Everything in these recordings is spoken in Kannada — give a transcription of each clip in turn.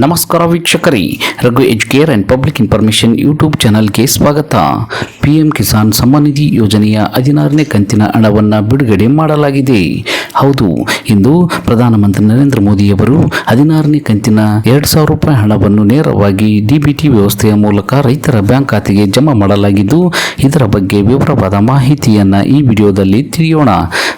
ನಮಸ್ಕಾರ ವೀಕ್ಷಕರಿ, Raghu Educare and public information YouTube ಚಾನಲ್ಗೆ ಸ್ವಾಗತ. ಪಿ ಎಂ ಕಿಸಾನ್ ಸಮ್ಮಾನ್ ನಿಧಿ ಯೋಜನೆಯ ಹದಿನಾರನೇ ಕಂತಿನ ಹಣವನ್ನು ಬಿಡುಗಡೆ ಮಾಡಲಾಗಿದೆ. ಹೌದು, ಇಂದು ಪ್ರಧಾನಮಂತ್ರಿ ನರೇಂದ್ರ ಮೋದಿಯವರು ಹದಿನಾರನೇ ಕಂತಿನ ಎರಡು ಸಾವಿರ ರೂಪಾಯಿ ಹಣವನ್ನು ನೇರವಾಗಿ ಡಿಬಿಟಿ ವ್ಯವಸ್ಥೆಯ ಮೂಲಕ ರೈತರ ಬ್ಯಾಂಕ್ ಖಾತೆಗೆ ಜಮಾ ಮಾಡಲಾಗಿದ್ದು, ಇದರ ಬಗ್ಗೆ ವಿವರವಾದ ಮಾಹಿತಿಯನ್ನು ಈ ವಿಡಿಯೋದಲ್ಲಿ ತಿಳಿಯೋಣ.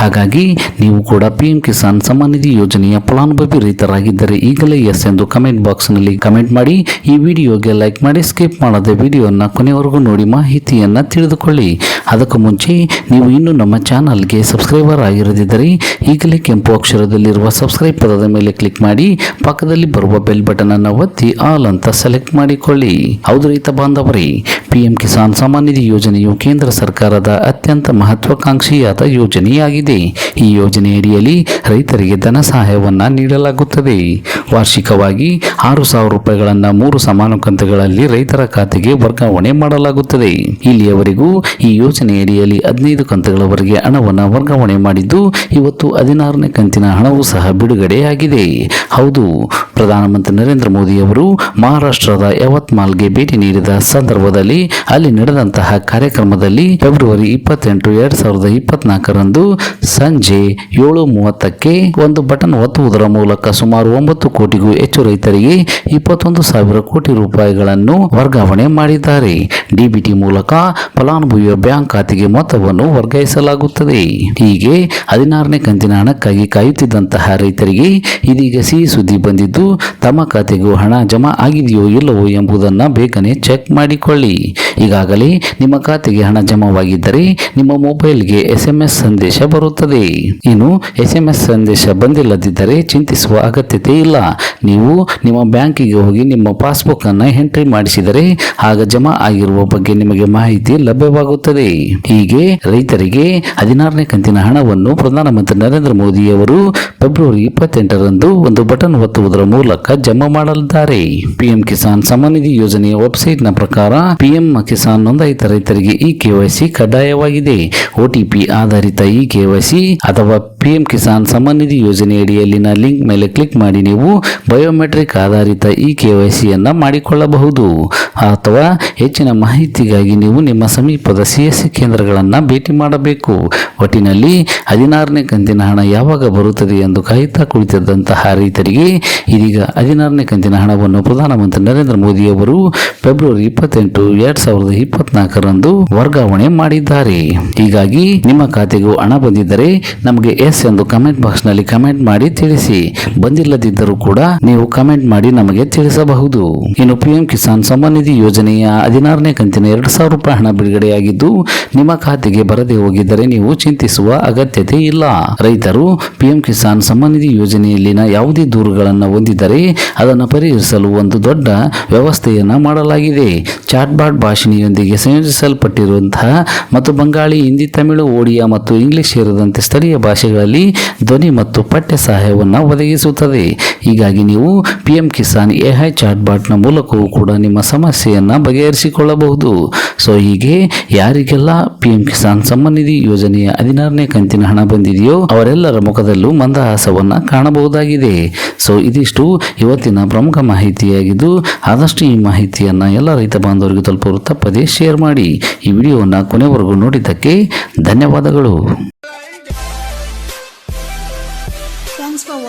ಹಾಗಾಗಿ, ನೀವು ಕೂಡ ಪಿ ಎಂ ಕಿಸಾನ್ ಸಮ್ಮಾನ್ ನಿಧಿ ಯೋಜನೆಯ ಫಲಾನುಭವಿ ರೈತರಾಗಿದ್ದರೆ ಈಗಲೇ ಎಸ್ ಎಂದು ಕಮೆಂಟ್ ಬಾಕ್ಸ್ನಲ್ಲಿ ಕಮೆಂಟ್ ಮಾಡಿ. ಈ ವಿಡಿಯೋಗೆ ಲೈಕ್ ಮಾಡಿ ಸ್ಕಿಪ್ ಮಾಡದೆ ವಿಡಿಯೋನ ಕೊನೆವರೆಗೂ ನೋಡಿ ಮಾಹಿತಿಯನ್ನು ತಿಳಿದುಕೊಳ್ಳಿ. ಅದಕ್ಕೂ ಮುಂಚೆ ನೀವು ಇನ್ನೂ ನಮ್ಮ ಚಾನಲ್ಗೆ ಸಬ್ಸ್ಕ್ರೈಬರ್ ಆಗಿರದಿದ್ದರೆ ಈಗಲೇ ಕೆಂಪು ಅಕ್ಷರದಲ್ಲಿರುವ ಸಬ್ಸ್ಕ್ರೈಬ್ ಪದದ ಮೇಲೆ ಕ್ಲಿಕ್ ಮಾಡಿ. ಪಕ್ಕದಲ್ಲಿ ಬರುವ ಬೆಲ್ ಬಟನ್ ಅನ್ನು ಒತ್ತಿ ಆಲ್ ಅಂತ ಸೆಲೆಕ್ಟ್ ಮಾಡಿಕೊಳ್ಳಿ. ಹೌದು ರೈತ ಬಾಂಧವರೇ ಪಿಎಂ ಕಿಸಾನ್ ಸಮ್ಮಾನ್ ನಿಧಿ ಯೋಜನೆಯು ಕೇಂದ್ರ ಸರ್ಕಾರದ ಅತ್ಯಂತ ಮಹತ್ವಾಕಾಂಕ್ಷಿಯಾದ ಯೋಜನೆಯಾಗಿದೆ. ಈ ಯೋಜನೆಯಡಿಯಲ್ಲಿ ರೈತರಿಗೆ ಧನ ಸಹಾಯವನ್ನು ನೀಡಲಾಗುತ್ತದೆ. ವಾರ್ಷಿಕವಾಗಿ ಆರು ಸಾವಿರ ರೂಪಾಯಿಗಳನ್ನು ಮೂರು ಸಮಾನ ಕಂತುಗಳಲ್ಲಿ ರೈತರ ಖಾತೆಗೆ ವರ್ಗಾವಣೆ ಮಾಡಲಾಗುತ್ತದೆ. ಇಲ್ಲಿಯವರೆಗೂ ಈ ಯೋಜನೆಯಡಿಯಲ್ಲಿ ಹದಿನೈದು ಕಂತುಗಳವರೆಗೆ ಹಣವನ್ನು ವರ್ಗಾವಣೆ ಮಾಡಿದ್ದು, ಇವತ್ತು ಹದಿನಾರನೇ ಕಂತಿನ ಹಣವೂ ಸಹ ಬಿಡುಗಡೆಯಾಗಿದೆ. ಹೌದು, ಪ್ರಧಾನಮಂತ್ರಿ ನರೇಂದ್ರ ಮೋದಿ ಅವರು ಮಹಾರಾಷ್ಟ್ರದ ಯವತ್ಮಾಲ್ಗೆ ಭೇಟಿ ನೀಡಿದ ಸಂದರ್ಭದಲ್ಲಿ ಅಲ್ಲಿ ನಡೆದಂತಹ ಕಾರ್ಯಕ್ರಮದಲ್ಲಿ ಫೆಬ್ರವರಿ ಇಪ್ಪತ್ತೆಂಟು, ಎರಡ್ ಸಾವಿರದ ಇಪ್ಪತ್ನಾಲ್ಕರಂದು ಸಂಜೆ ಏಳು ಮೂವತ್ತಕ್ಕೆ ಒಂದು ಬಟನ್ ಒತ್ತುವುದರ ಮೂಲಕ ಸುಮಾರು ಒಂಬತ್ತು ಕೋಟಿಗೂ ಹೆಚ್ಚು ರೈತರಿಗೆ ಇಪ್ಪತ್ತೊಂದು ಸಾವಿರ ಕೋಟಿ ರೂಪಾಯಿಗಳನ್ನು ವರ್ಗಾವಣೆ ಮಾಡಿದ್ದಾರೆ. ಡಿಬಿಟಿ ಮೂಲಕ ಫಲಾನುಭವಿಯ ಬ್ಯಾಂಕ್ ಖಾತೆಗೆ ಮೊತ್ತವನ್ನು ವರ್ಗಾಯಿಸಲಾಗುತ್ತದೆ. ಹೀಗೆ ಹದಿನಾರನೇ ಕಂತಿನ ಹಣಕ್ಕಾಗಿ ಕಾಯುತ್ತಿದ್ದಂತಹ ರೈತರಿಗೆ ಇದೀಗ ಸಿಹಿ ಸುದ್ದಿ ಬಂದಿದ್ದು, ತಮ್ಮ ಖಾತೆಗೂ ಹಣ ಜಮಾ ಆಗಿದೆಯೋ ಇಲ್ಲವೋ ಎಂಬುದನ್ನು ಬೇಗನೆ ಚೆಕ್ ಮಾಡಿಕೊಳ್ಳಿ. ಈಗಾಗಲೇ ನಿಮ್ಮ ಖಾತೆಗೆ ಹಣ ಜಮಾವಾಗಿದ್ದರೆ ನಿಮ್ಮ ಮೊಬೈಲ್ಗೆ ಎಸ್ಎಂಎಸ್ ಸಂದೇಶ ಬರುತ್ತದೆ. ಇನ್ನು ಎಸ್ಎಂಎಸ್ ಸಂದೇಶ ಬಂದಿಲ್ಲದಿದ್ದರೆ ಚಿಂತಿಸುವ ಅಗತ್ಯತೆ ಇಲ್ಲ. ನೀವು ನಿಮ್ಮ ಬ್ಯಾಂಕಿಗೆ ಹೋಗಿ ನಿಮ್ಮ ಪಾಸ್ಬುಕ್ ಅನ್ನು ಎಂಟ್ರಿ ಮಾಡಿಸಿದರೆ ಆಗ ಜಮಾ ಆಗಿರುವ ಬಗ್ಗೆ ನಿಮಗೆ ಮಾಹಿತಿ ಲಭ್ಯವಾಗುತ್ತದೆ. ಹೀಗೆ ರೈತರಿಗೆ ಹದಿನಾರನೇ ಕಂತಿನ ಹಣವನ್ನು ಪ್ರಧಾನಮಂತ್ರಿ ನರೇಂದ್ರ ಮೋದಿ ಅವರು ಫೆಬ್ರವರಿ ಇಪ್ಪತ್ತೆಂಟರಂದು ಒಂದು ಬಟನ್ ಒತ್ತುವುದರ ಮೂಲಕ ಜಮಾ ಮಾಡಲಿದ್ದಾರೆ. ಪಿಎಂ ಕಿಸಾನ್ ಸಮ್ಮಾನ್ ನಿಧಿ ಯೋಜನೆಯ ವೆಬ್ಸೈಟ್ನ ಪ್ರಕಾರ ಪಿಎಂ ಕಿಸಾನ್ ನೋಂದಾಯಿತ ರೈತರಿಗೆ ಈ ಕೆವೈಸಿ ಕಡ್ಡಾಯವಾಗಿದೆ. ಒಟಿಪಿ ಆಧಾರಿತ ಈ ಕೆವೈಸಿ ಅಥವಾ ಪಿಎಂ ಕಿಸಾನ್ ಸಮ್ಮಾನ್ ನಿಧಿ ಯೋಜನೆಯಡಿಯಲ್ಲಿನ ಲಿಂಕ್ ಮೇಲೆ ಕ್ಲಿಕ್ ಮಾಡಿ ನೀವು ಬಯೋಮೆಟ್ರಿಕ್ ಆಧಾರಿತ ಈ ಸಿಯನ್ನು ಮಾಡಿಕೊಳ್ಳಬಹುದು. ಅಥವಾ ಹೆಚ್ಚಿನ ಮಾಹಿತಿಗಾಗಿ ನೀವು ನಿಮ್ಮ ಸಮೀಪದ ಸಿಎಸ್ಸಿ ಕೇಂದ್ರಗಳನ್ನು ಭೇಟಿ ಮಾಡಬೇಕು. ಒಟ್ಟಿನಲ್ಲಿ ಹದಿನಾರನೇ ಕಂತಿನ ಹಣ ಯಾವಾಗ ಬರುತ್ತದೆ ಎಂದು ಕಾಯುತ್ತಾ ಕುಳಿತಿದ್ದಂತಹ ರೈತರಿಗೆ ಇದೀಗ ಹದಿನಾರನೇ ಕಂತಿನ ಹಣವನ್ನು ಪ್ರಧಾನಮಂತ್ರಿ ನರೇಂದ್ರ ಮೋದಿಯವರು ಫೆಬ್ರವರಿ ಇಪ್ಪತ್ತೆಂಟು ಎರಡ್ ಸಾವಿರದ ಇಪ್ಪತ್ನಾಲ್ಕರಂದು ವರ್ಗಾವಣೆ ಮಾಡಿದ್ದಾರೆ. ಹೀಗಾಗಿ ನಿಮ್ಮ ಖಾತೆಗೂ ಹಣ ಬಂದಿದ್ದರೆ ನಮಗೆ ಎಸ್ ಎಂದು ಕಮೆಂಟ್ ಬಾಕ್ಸ್ನಲ್ಲಿ ಕಮೆಂಟ್ ಮಾಡಿ ತಿಳಿಸಿ. ಬಂದಿಲ್ಲದಿದ್ದರೂ ಕೂಡ ನೀವು ಕಮೆಂಟ್ ಮಾಡಿ ನಮಗೆ ತಿಳಿಸಬಹುದು. ಇನ್ನು ಪಿಎಂ ಕಿಸಾನ್ ಸಮ್ಮಾನ್ ಯೋಜನೆಯ ಹದಿನಾರನೇ ಕಂತಿನ ಎರಡು ಸಾವಿರ ರೂಪಾಯಿ ಹಣ ಬಿಡುಗಡೆಯಾಗಿದ್ದು, ನಿಮ್ಮ ಖಾತೆಗೆ ಬರದೆ ಹೋಗಿದ್ದರೆ ನೀವು ಚಿಂತಿಸುವ ಅಗತ್ಯತೆ ಇಲ್ಲ. ರೈತರು ಪಿಎಂ ಕಿಸಾನ್ ಸಮ್ಮಾನ್ ನಿಧಿ ಯೋಜನೆಯಲ್ಲಿನ ಯಾವುದೇ ದೂರುಗಳನ್ನು ಹೊಂದಿದ್ದರೆ ಅದನ್ನು ಪರಿಹರಿಸಲು ಒಂದು ದೊಡ್ಡ ವ್ಯವಸ್ಥೆಯನ್ನು ಮಾಡಲಾಗಿದೆ. ಚಾಟ್ಬಾಟ್ ಭಾಷಣಿಯೊಂದಿಗೆ ಸಂಯೋಜಿಸಲ್ಪಟ್ಟಿರುವಂತಹ ಮತ್ತು ಬಂಗಾಳಿ, ಹಿಂದಿ, ತಮಿಳು ಒಡಿಯಾ ಮತ್ತು ಇಂಗ್ಲಿಷ್ ಸೇರಿದಂತೆ ಸ್ಥಳೀಯ ಭಾಷೆಗಳಲ್ಲಿ ಧ್ವನಿ ಮತ್ತು ಪಠ್ಯ ಸಹಾಯವನ್ನು ಒದಗಿಸುತ್ತದೆ. ಹೀಗಾಗಿ ನೀವು ಪಿಎಂ ಕಿಸಾನ್ ಎಐ ಚಾಟ್ಬಾಟ್ನ ಮೂಲಕವೂ ಕೂಡ ನಿಮ್ಮ ಸಮಸ್ಯೆಯನ್ನು ಬಗೆಹರಿಸಿಕೊಳ್ಳಬಹುದು. ಸೊ ಹೀಗೆ ಯಾರಿಗೆಲ್ಲ ಪಿಎಂ ಕಿಸಾನ್ ಸಮ್ಮಾನ್ ನಿಧಿ ಯೋಜನೆಯ ಹದಿನಾರನೇ ಕಂತಿನ ಹಣ ಬಂದಿದೆಯೋ, ಅವರೆಲ್ಲರ ಮುಖದಲ್ಲೂ ಮಂದಹಾಸವನ್ನು ಕಾಣಬಹುದಾಗಿದೆ. ಸೊ ಇದಿಷ್ಟು ಇವತ್ತಿನ ಪ್ರಮುಖ ಮಾಹಿತಿಯಾಗಿದ್ದು, ಆದಷ್ಟು ಈ ಮಾಹಿತಿಯನ್ನು ಎಲ್ಲ ರೈತ ಬಾಂಧವರಿಗೆ ತಲುಪಲು ತಪ್ಪದೇ ಶೇರ್ ಮಾಡಿ. ಈ ವಿಡಿಯೋವನ್ನು ಕೊನೆವರೆಗೂ ನೋಡಿದ್ದಕ್ಕೆ ಧನ್ಯವಾದಗಳು.